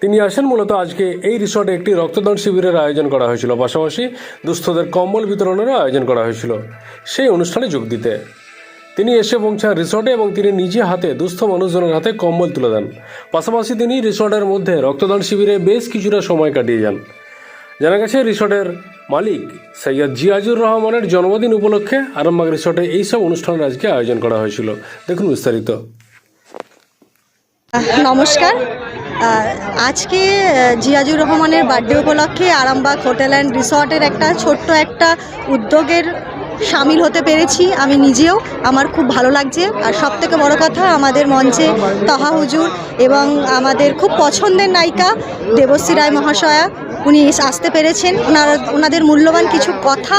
তিনি আসেন মূলত আজকে এই রিসর্টে একটি রক্তদান শিবিরের আয়োজন করা হয়েছিল। পাশাপাশি দুস্থদের কম্বল বিতরণেরও আয়োজন করা হয়েছিল। সেই অনুষ্ঠানে যোগ দিতে। তিনি এসে পৌঁছান রিসর্টে এবং তিনি নিজে হাতে দুস্থ মানুষজনের হাতে কম্বল তুলে দেন। পাশাপাশি তিনি রিসর্টের মধ্যে রক্তদান শিবিরে বেশ কিছুটা সময় কাটিয়ে যান। জানা গেছে, রিসর্টের মালিক সৈয়দ জিয়াজুর রহমানের জন্মদিন উপলক্ষে আরামবাগ রিসর্টে এইসব অনুষ্ঠানের আজকে আয়োজন করা হয়েছিল। দেখুন বিস্তারিত। নমস্কার। আজকে জিয়াজুর রহমানের বার্থডে উপলক্ষে আরামবাগ হোটেল অ্যান্ড রিসর্টের একটা ছোট্ট একটা উদ্যোগের সামিল হতে পেরেছি আমি নিজেও। আমার খুব ভালো লাগছে। আর সব থেকে বড়ো কথা, আমাদের মঞ্চে তহা হুজুর এবং আমাদের খুব পছন্দের নায়িকা দেবশ্রী রায় মহাশয়া। উনি আসতে পেরেছেন। ওনারা, ওনাদের মূল্যবান কিছু কথা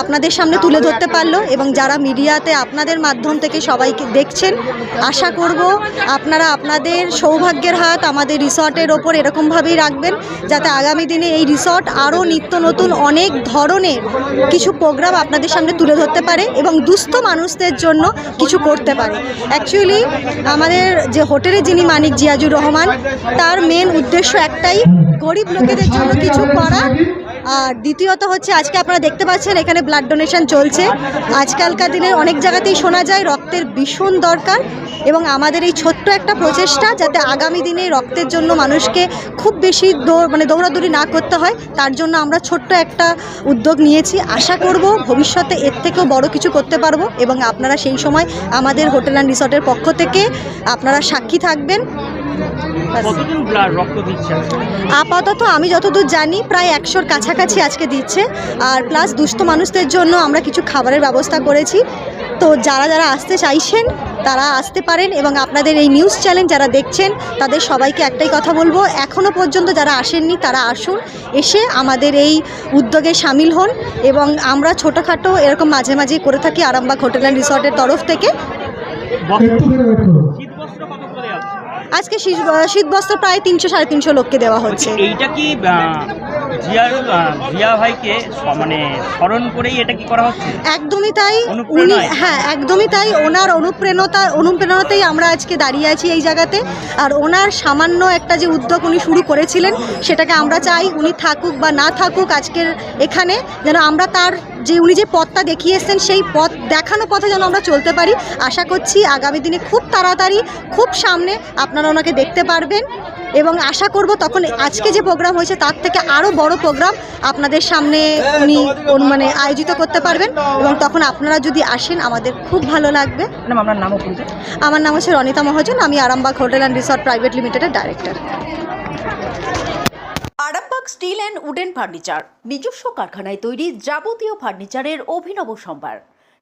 আপনাদের সামনে তুলে ধরতে পারল এবং যারা মিডিয়াতে আপনাদের মাধ্যম থেকে সবাইকে দেখছেন, আশা করব আপনারা আপনাদের সৌভাগ্যের হাত আমাদের রিসর্টের ওপর এরকমভাবেই রাখবেন, যাতে আগামী দিনে এই রিসর্ট আরও নিত্য নতুন অনেক ধরনের কিছু প্রোগ্রাম আপনাদের সামনে তুলে ধরতে পারে এবং দুস্থ মানুষদের জন্য কিছু করতে পারে। অ্যাকচুয়ালি আমাদের যে হোটেলে যিনি মানিক জিয়াজুর রহমান, তার মেন উদ্দেশ্য একটাই, গরিব লোকেদের জন্য কিছু করা। আর দ্বিতীয়ত হচ্ছে, আজকে আপনারা দেখতে পাচ্ছেন, এখানে ব্লাড ডোনেশন চলছে। আজকালকার দিনে অনেক জায়গাতেই শোনা যায়, রক্তের ভীষণ দরকার এবং আমাদের এই ছোট্ট একটা প্রচেষ্টা যাতে আগামী দিনে রক্তের জন্য মানুষকে খুব বেশি দৌড় মানে দৌড়াদৌড়ি না করতে হয়, তার জন্য আমরা ছোট্ট একটা উদ্যোগ নিয়েছি। আশা করব ভবিষ্যতে এর থেকেও বড় কিছু করতে পারব এবং আপনারা সেই সময় আমাদের হোটেল অ্যান্ড রিসর্টের পক্ষ থেকে আপনারা সাক্ষী থাকবেন। কতজন ব্লাড রক্ত দিচ্ছে আপাতত আমি যতদূর জানি প্রায় একশোর কাছাকাছি আজকে দিচ্ছে। আর প্লাস দুস্থ মানুষদের জন্য আমরা কিছু খাবারের ব্যবস্থা করেছি। তো যারা যারা আসতে চাইছেন তারা আসতে পারেন এবং আপনাদের এই নিউজ চ্যানেল যারা দেখছেন তাদের সবাইকে একটাই কথা বলব এখনও পর্যন্ত যারা আসেননি তারা আসুন। এসে আমাদের এই উদ্যোগে সামিল হন এবং আমরা ছোটোখাটো এরকম মাঝে মাঝে করে থাকি আরামবাগ হোটেল অ্যান্ড রিসর্টের তরফ থেকে শীত বস্ত্র কত করে যাচ্ছে আজকে শীত বস্ত্র প্রায় তিনশো সাড়ে তিনশো লোককে দেওয়া হচ্ছে। এইটা কি জিয়া ভাইকে মানে স্মরণ করেই এটা কি করা হচ্ছে? একদমই তাই। উনি হ্যাঁ একদমই তাই। ওনার অনুপ্রেরণাতেই আমরা আজকে দাঁড়িয়ে আছি এই জায়গাতে। আর ওনার সামান্য একটা যে উদ্যোগ উনি শুরু করেছিলেন সেটাকে আমরা চাই উনি থাকুক বা না থাকুক আজকের এখানে যেন আমরা তার যে উনি যে পথটা দেখিয়ে এসছেন সেই পথ দেখানো পথে যেন আমরা চলতে পারি। আশা করছি আগামী দিনে খুব তাড়াতাড়ি খুব সামনে আপনারা ওনাকে দেখতে পারবেন। এবং আশা করব তখন আজকে যে প্রোগ্রাম হয়েছে তার থেকে আরও বড় প্রোগ্রাম আপনাদের সামনে উনি মানে আয়োজিত করতে পারবেন এবং তখন আপনারা যদি আসেন আমাদের খুব ভালো লাগবে। নামও পরিচয় আমার নাম হচ্ছে রনিতা মহাজন আমি Arambagh hotel and resort private লিমিটেডের director. Arambagh steel and wooden furniture নিজস্ব কারখানায় তৈরি যাবতীয় ফার্নিচারের অভিনব সম্ভার।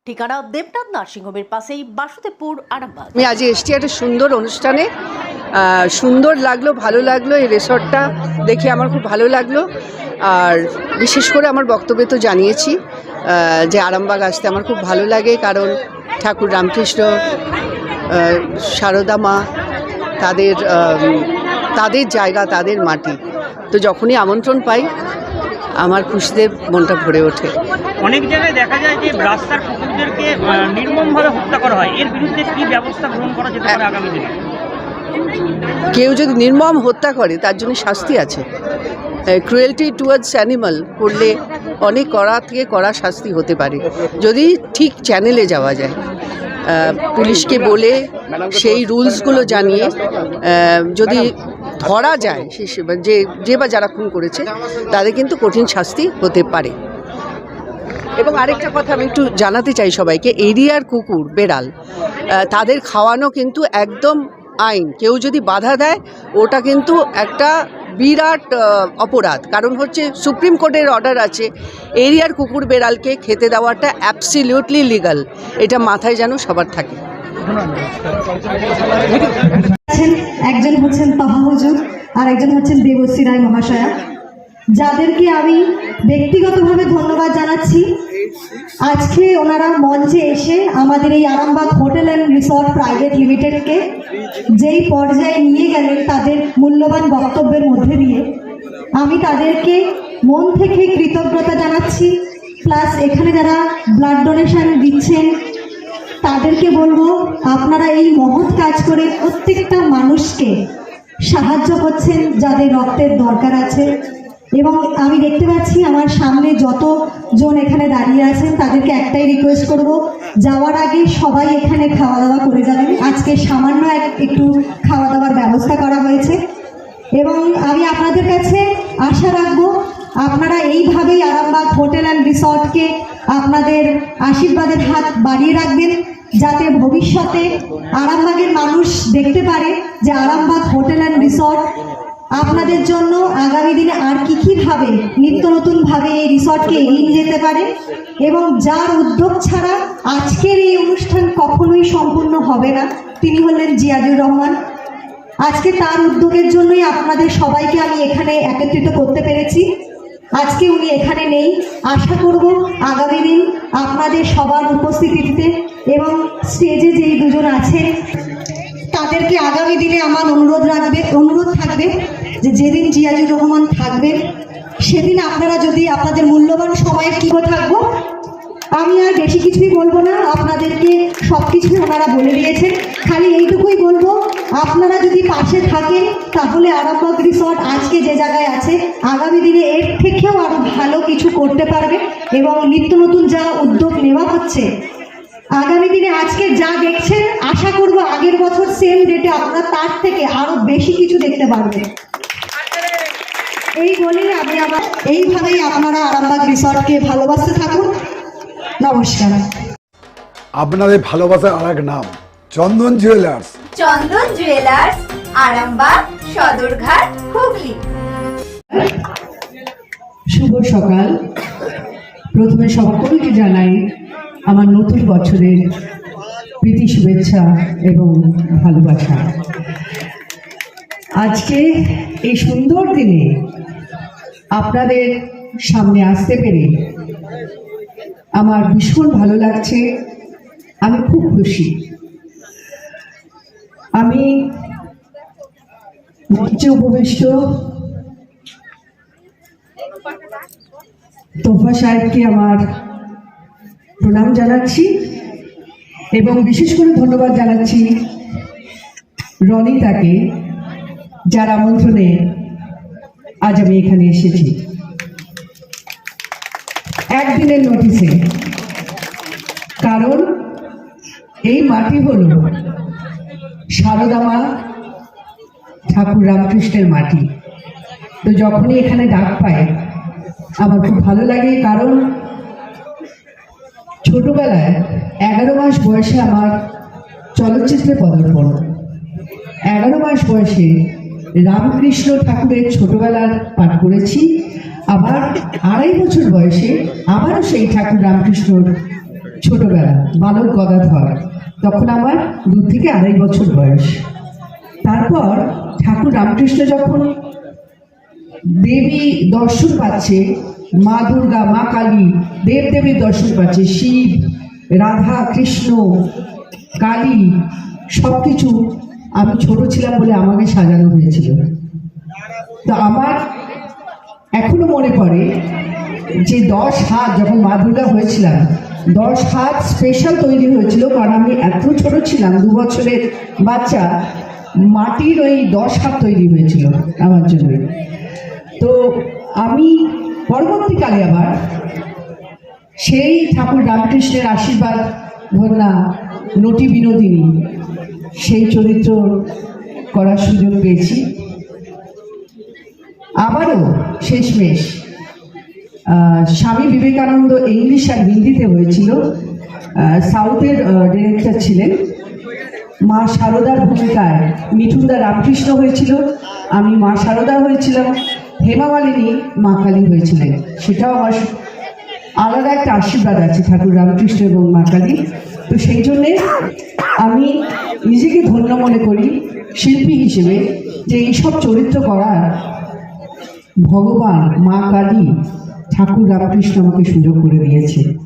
ঠিকানা দেবনাথ নার্সিংহোমের পাশেই বাসুদেবপুর আরামবাগ। আমি আজ এসছি একটা সুন্দর অনুষ্ঠানে। সুন্দর লাগল ভালো লাগল এই রিসর্টটা দেখে আমার খুব ভালো লাগল। আর বিশেষ করে আমার বক্তব্যে তো জানিয়েছি যে আরামবাগ আসতে আমার খুব ভালো লাগে কারণ ঠাকুর রামকৃষ্ণ সারদা মা তাদের তাদের জায়গা তাদের মাটি। তো যখনই আমন্ত্রণ পাই আমার খুশিতে মনটা ভরে ওঠে। অনেক জায়গায় দেখা যায় যে রাস্তার কুকুরদেরকে নির্মমভাবে হত্যা করা হয়। এর বিরুদ্ধে কি ব্যবস্থা গ্রহণ করা যেতে পারে আগামী দিনে? কেউ যদি নির্মম হত্যা করে, তার জন্য শাস্তি আছে। ক্রুয়েলটি টুয়ার্ডস অ্যানিমাল করলে অনেক কড়া থেকে কড়া শাস্তি হতে পারে। যদি ঠিক চ্যানেলে যাওয়া যায় পুলিশকে বলে সেই রুলসগুলো জানিয়ে যদি ধরা যায়, সে- যে যে বা যারা খুন করেছে, তাদের কিন্তু কঠিন শাস্তি হতে পারে। এবং আরেকটা কথা আমি একটু জানাতে চাই সবাইকে, এরিয়ার কুকুর, বেড়াল তাদের খাওয়ানো কিন্তু একদম আইন। কেউ যদি বাধা দেয়, ওটা কিন্তু একটা বিরাট অপরাধ। কারণ হচ্ছে সুপ্রিম কোর্টের অর্ডার আছে, এরিয়ার কুকুর বেড়ালকে খেতে দেওয়াটা অ্যাবসিলিউটলি লিগাল এটা মাথায় যেন সবার থাকে। একজন হচ্ছেন তহা আর একজন হচ্ছেন দেবশ্রী রায় মহাশয়া। যাদেরকে আমি ব্যক্তিগতভাবে ধন্যবাদ জানাচ্ছি আজকে ওনারা মঞ্চে এসে আমাদের এই Arambagh hotel and resort private লিমিটেডকে যেই পর্যায়ে নিয়ে গেলেন তাদের মূল্যবান বক্তব্যের মধ্যে দিয়ে, আমি তাদেরকে মন থেকে কৃতজ্ঞতা জানাচ্ছি, প্লাস এখানে যারা ব্লাড ডোনেশন দিচ্ছেন, তাদেরকে বলব আপনারা এই মহৎ কাজ করে প্রত্যেকটা মানুষকে সাহায্য করছেন যাদের রক্তের দরকার আছে। এবং আমি দেখতে পাচ্ছি আমার সামনে যতজন এখানে দাঁড়িয়ে আছেন, তাদেরকে একটাই রিকোয়েস্ট করব, যাওয়ার আগে সবাই এখানে খাওয়া দাওয়া করে যাবেন। আজকে সামান্য এক- একটু খাওয়া দাওয়ার ব্যবস্থা করা হয়েছে। এবং আমি আপনাদের কাছে আশা রাখব, আপনারা এইভাবেই আরামবাগ হোটেল অ্যান্ড রিসর্টকে আপনাদের আশীর্বাদের হাত বাড়িয়ে রাখবেন, যাতে ভবিষ্যতে আরামবাগের মানুষ দেখতে পারে যে আরামবাগ হোটেল অ্যান্ড রিসর্ট আপনাদের জন্য আগামী দিনে আর কি কীভাবে নিত্য নতুনভাবে এই রিসর্টকে এগিয়ে নিয়ে যেতে পারে? এবং যার উদ্যোগ ছাড়া আজকের এই অনুষ্ঠান কখনোই সম্পূর্ণ হবে না, তিনি হলেন জিয়াজুর রহমান। আজকে তার উদ্যোগের জন্যই আপনাদের সবাইকে আমি এখানে একত্রিত করতে পেরেছি। আজকে উনি এখানে নেই। আশা করব আগামী দিন আপনাদের সবার উপস্থিতিতে এবং স্টেজে যেই দুজন আছে তাদেরকে আগামী দিনে আমার অনুরোধ রাখবে, অনুরোধ থাকবে যে যেদিন জিয়াজুর রহমান থাকবেন সেদিন আপনারা যদি আপনাদের মূল্যবান সময়ের কী থাকব, আমি আর বেশি কিছুই বলব না, আপনাদেরকে সব কিছুই ওনারা বলে দিয়েছেন। খালি এইটুকুই বলব, আপনারা যদি পাশে থাকেন, তাহলে আরামবাগ রিসর্ট আজকে যে জায়গায় আছে, আগামী দিনে এর থেকেও আরও ভালো কিছু করতে পারবে এবং নিত্য নতুন যা উদ্যোগ নেওয়া হচ্ছে আগামী দিনে আজকে যা দেখছেন আশা করব আগের বছর সেম ডেটে আপনারা তার থেকে আরও বেশি কিছু দেখতে পারবেন। এই বলেই আমি আমার এইভাবেই আপনারা আরামবাগ রিসর্টকে ভালোবাসতে থাকুন। নমস্কার। আপনাদের ভালোবাসার আর এক নাম চন্দন জুয়েলার্স চন্দন জুয়েলার্স আরামবাগ সদরঘাট হুগলি। শুভ সকাল। প্রথমে সকলকে জানাই আমার নতুন বছরের প্রীতি, শুভেচ্ছা এবং ভালোবাসা। আজকে এই সুন্দর দিনে আপনাদের সামনে আসতে পেরে আমার ভীষণ ভালো লাগছে। আমি খুব খুশি। আমি মঞ্চে উপবিষ্ট তোফা সাহেবকে আমার প্রণাম জানাচ্ছি এবং বিশেষ করে ধন্যবাদ জানাচ্ছি রনিতাকে, যার আমন্ত্রণে আজ আমি এখানে এসেছি। একদিনের নোটিসে কারণ এই মাটি হল সারদামা ঠাকুর রামকৃষ্ণের মাটি। তো যখনই এখানে ডাক পায়, আমার খুব ভালো লাগে, কারণ ছোটবেলায় এগারো মাস বয়সে আমার চলচ্চিত্রে পদার্পণ। এগারো মাস বয়সে রামকৃষ্ণ ঠাকুরের ছোটবেলার পাঠ করেছি। আবার আড়াই বছর বয়সে আবারও সেই ঠাকুর রামকৃষ্ণর ছোটবেলা, বালক গদাধর। তখন আমার দু থেকে আড়াই বছর বয়স। তারপর ঠাকুর রামকৃষ্ণ যখন দেবী দর্শন পাচ্ছে মা দুর্গা, মা কালী দেব দেবীর দর্শন পাচ্ছে, শিব, রাধা, কৃষ্ণ, কালী সব কিছু আমি ছোট ছিলাম বলে আমাকে সাজানো হয়েছিল। তো আমার এখনও মনে পড়ে যে দশ হাত যখন মা দুর্গা হয়েছিলাম, দশ হাত স্পেশাল তৈরি হয়েছিল কারণ আমি এত ছোট ছিলাম, দু বছরের বাচ্চা, মাটির ওই দশ হাত তৈরি হয়েছিল আমার জন্য। তো আমি পরবর্তীকালে আবার সেই ঠাকুর রামকৃষ্ণের আশীর্বাদ ধন্যা নটি বিনোদিনী, সেই চরিত্র করার সুযোগ পেয়েছি। আবারও শেষমেশ স্বামী বিবেকানন্দ ইংলিশ আর হিন্দিতে হয়েছিল। সাউথের ডিরেক্টর ছিলেন। মা শারদার ভূমিকায় মিঠুনদা রামকৃষ্ণ হয়েছিল। আমি মা শারদা হয়েছিলাম। হেমা মালিনী মা কালী হয়েছিলেন। সেটাও আমার আলাদা একটা আশীর্বাদ আছে ঠাকুর রামকৃষ্ণ এবং মা কালী। তো সেই জন্যে আমি নিজেকে ধন্য মনে করি শিল্পী হিসেবে যে এইসব চরিত্র করার ভগবান মা কালী ঠাকুর রামকৃষ্ণ আমাকে সুযোগ করে দিয়েছে।